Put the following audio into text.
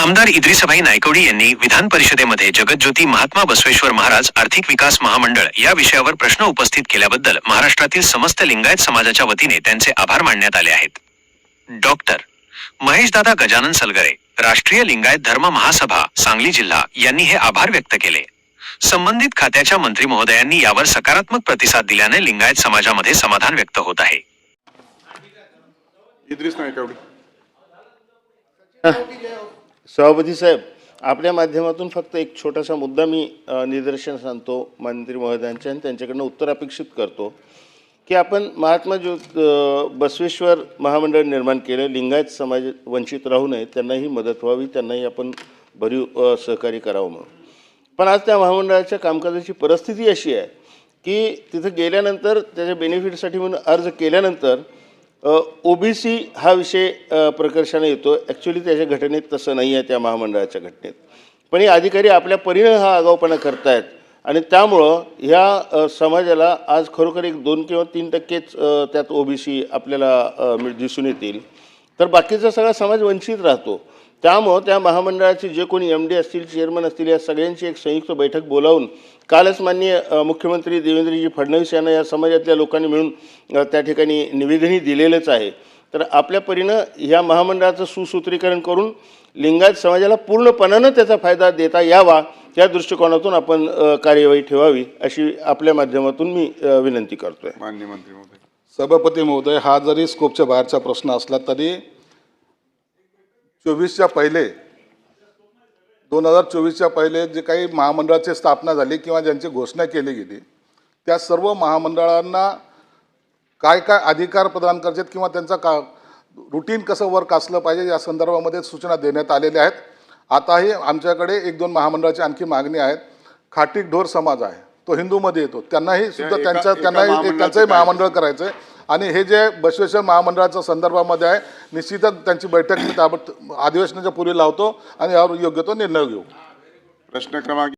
आमदार इद्रिसभाई नायकवडी यांनी विधान परिषदेमध्ये जगज्योती महात्मा बसवेश्वर महाराज आर्थिक विकास महामंडळ या विषयावर प्रश्न उपस्थित केल्याबद्दल महाराष्ट्रातील समस्त लिंगायत समाजाच्या वतीने त्यांचे आभार मानण्यात आले आहेत. डॉक्टर महेशदादा गजानन सलगरे राष्ट्रीय लिंगायत धर्म महासभा सांगली जिल्हा यांनी हे आभार व्यक्त केले. संबंधित खात्याच्या मंत्री महोदयांनी यावर सकारात्मक प्रतिसाद दिल्याने लिंगायत समाजामध्ये समाधान व्यक्त होत आहे. इद्रिस नायकवडी. सभापती साहेब आपल्या माध्यमातून फक्त एक छोटासा मुद्दा मी निदर्शन निदर्शनास आणतो मंत्री महोदयांच्या आणि त्यांच्याकडनं उत्तर अपेक्षित करतो की आपण महात्मा ज्यो बसवेश्वर महामंडळ निर्माण केलं लिंगायत समाज वंचित राहू नये त्यांनाही मदत व्हावी त्यांनाही आपण भरीव सहकार्य करावं म्हणून. पण आज त्या महामंडळाच्या कामकाजाची परिस्थिती अशी आहे की तिथं गेल्यानंतर त्याच्या बेनिफिटसाठी म्हणून अर्ज केल्यानंतर ओबीसी हा विषय प्रकर्षाने येतो ॲक्च्युली त्याच्या घटनेत तसं नाही आहे त्या महामंडळाच्या घटनेत. पण हे अधिकारी आपल्या परीनं हा आगाऊपणा करतायत. आणि त्यामुळं ह्या समाजाला आज खरोखर एक दोन किंवा तीन टक्केच त्यात ओबीसी आपल्याला सी आपल्याला दिसून येतील. तर बाकीचा सगळा समाज वंचित राहतो. त्यामुळं त्या महामंडळाचे जे कोणी एम डी असतील चेअरमन असतील या सगळ्यांची एक संयुक्त बैठक बोलावून कालच माननीय मुख्यमंत्री देवेंद्रजी फडणवीस यांना या समाजातल्या लोकांनी मिळून त्या ठिकाणी निवेदनही दिलेलंच आहे. तर आपल्या परीनं ह्या महामंडळाचं सुसूत्रीकरण करून लिंगायत समाजाला पूर्णपणानं त्याचा फायदा देता यावा त्या दृष्टिकोनातून आपण कार्यवाही ठेवावी अशी आपल्या माध्यमातून मी विनंती करतोय. मान्य मंत्री महोदय. सभापती महोदय हा जरी स्कोपच्या बाहेरचा प्रश्न असला तरी चोवीसच्या पहिले दोन हजार चोवीसच्या पहिले जे काही महामंडळाची स्थापना झाली किंवा ज्यांची घोषणा केली गेली त्या सर्व महामंडळांना काय काय अधिकार प्रदान करायचे किंवा त्यांचा का रुटीन कसं वर्क असलं पाहिजे या संदर्भामध्ये सूचना देण्यात आलेल्या आहेत. आताही आमच्याकडे एक दोन महामंडळाची आणखी मागणी आहेत. खाटीक ढोर समाज आहे. तो हिंदूमध्ये येतो. त्यांनाही सुद्धा त्यांच्या त्यांनाही त्यांचंही? महामंडळ करायचं आहे आणि हे जे बसवेश्वर महामंडळाच्या संदर्भामध्ये आहे निश्चितच त्यांची बैठक मी अधिवेशनाच्या पूर्वी लावतो आणि यावर योग्य तो निर्णय घेऊ. प्रश्न क्रमांक